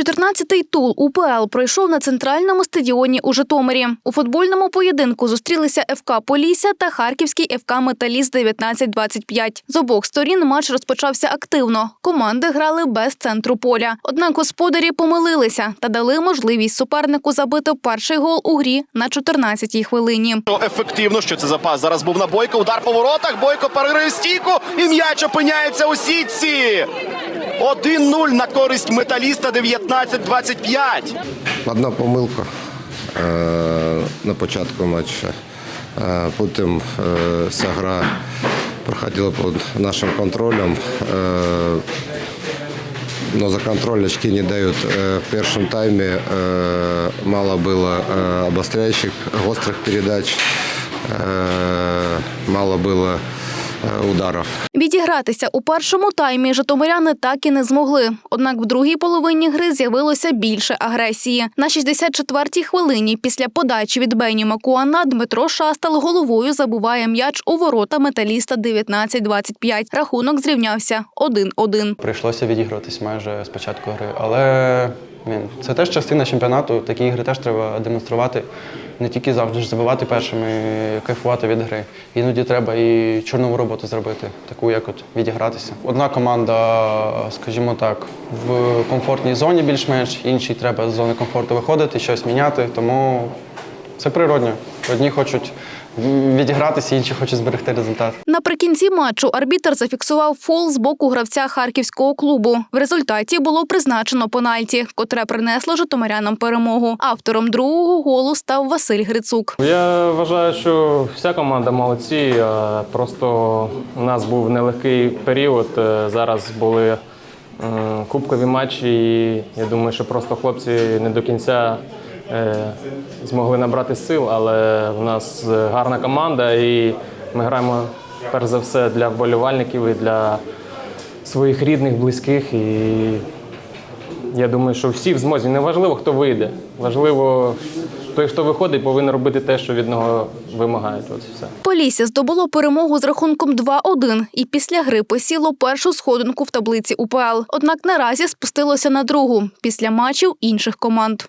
14-й тул УПЛ пройшов на центральному стадіоні у Житомирі. У футбольному поєдинку зустрілися ФК Полісся та Харківський ФК Металіст 19-25. З обох сторін матч розпочався активно. Команди грали без центру поля. Однак господарі помилилися та дали можливість супернику забити перший гол у грі на 14-й хвилині. Ефективно, що це запас. Зараз був на Бойко, удар по воротах. Бойко перерив стійку і м'яч опиняється у сітці. 1-0 на користь металіста 19-25. Одна помилка е, на початку матчу. Е, Потім е, ця гра проходила під нашим контролем. Е, Но за контроль очки не дают. Э, В первом тайме э, мало было э, обостряющих, острых передач, э, мало было э, ударов. Відігратися у першому таймі житомиряни так і не змогли. Однак в другій половині гри з'явилося більше агресії. На 64-й хвилині після подачі від Бені Макуана Дмитро Шастал головою забуває м'яч у ворота металіста 19-25. Рахунок зрівнявся 1-1. Прийшлося відігруватись майже з початку гри. Але це теж частина чемпіонату. Такі ігри теж треба демонструвати. Не тільки завжди ж забивати першими, кайфувати від гри. Іноді треба і чорнову роботу зробити, таку як от відігратися. Одна команда, скажімо так, в комфортній зоні більш-менш, іншій треба з зони комфорту виходити, щось міняти. Тому це природньо. Одні хочуть відігратися, інші хочуть зберегти результат. Наприкінці матчу арбітр зафіксував фол з боку гравця харківського клубу. В результаті було призначено пенальті, котре принесло житомирянам перемогу. Автором другого голу став Василь Грицук. Я вважаю, що вся команда молодці. Просто у нас був нелегкий період. Е, Зараз були кубкові матчі, і я думаю, що просто хлопці не до кінця змогли набрати сил, але в нас гарна команда, і ми граємо перш за все для вболівальників і для своїх рідних, близьких. І я думаю, що всі в змозі. Не важливо, хто вийде. Важливо, той, хто виходить, повинен робити те, що від нього вимагають. От все. Полісся здобуло перемогу з рахунком 2-1 і після гри посіло першу сходинку в таблиці УПЛ. Однак наразі спустилося на другу після матчів інших команд.